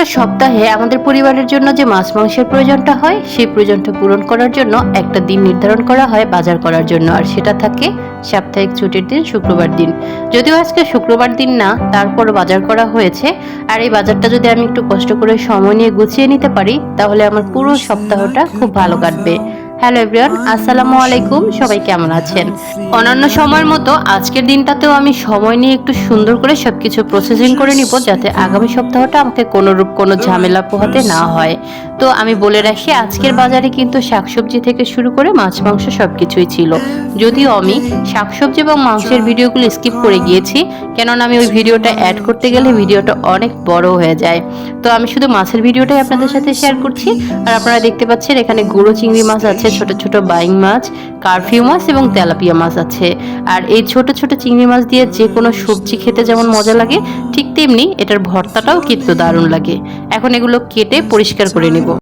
একটা সপ্তাহে আমাদের পরিবারের জন্য যে মাছ মাংসের প্রয়োজনটা হয়, সেই প্রয়োজনটা পূরণ করার জন্য একটা দিন নির্ধারণ করা হয় বাজার করার জন্য। আর সেটা থাকে সাপ্তাহিক ছুটির দিন, শুক্রবার দিন। যদিও আজকে শুক্রবার দিন না তারপর বাজার করা হয়েছে। আর এই বাজারটা যদি আমি একটু কষ্ট করে সময় নিয়ে গুছিয়ে নিতে পারি, তাহলে আমার পুরো সপ্তাহটা খুব ভালো কাটবে। হ্যালো এভরিওয়ান, আসসালামু আলাইকুম, সবাই কেমন আছেন? অন্যান্য সময়ের মতো আজকের দিনটাতেও আমি সময় নিয়ে একটু সুন্দর করে সবকিছু প্রসেসিং করে নিব, যাতে আগামী সপ্তাহটা আমাকে কোনোরূপ কোনো ঝামেলা পোহাতে না হয়। তো আমি বলে রাখি, আজকের বাজারে কিন্তু শাকসবজি থেকে শুরু করে মাছ, মাংস সব কিছুই ছিল। যদিও আমি শাকসবজি এবং মাংসের ভিডিওগুলো স্কিপ করে গিয়েছি, কেননা আমি ওই ভিডিওটা অ্যাড করতে গেলে ভিডিওটা অনেক বড় হয়ে যায়। তো আমি শুধু মাছের ভিডিওটাই আপনাদের সাথে শেয়ার করছি। আর আপনারা দেখতে পাচ্ছেন এখানে গুঁড়ো চিংড়ি মাছ আছে, ছোট ছোট বাইং মাছ কারফিউ মাছ এবং তেলাপিয়া মাছ আছে। আর এই ছোট ছোট চিংড়ি মাছ দিয়ে যে কোনো সবজি খেতে যেমন মজা লাগে, ঠিক তেমনি এটার ভর্তাটাও কিন্তু দারুণ লাগে। এখন এগুলো কেটে পরিষ্কার করে নেব।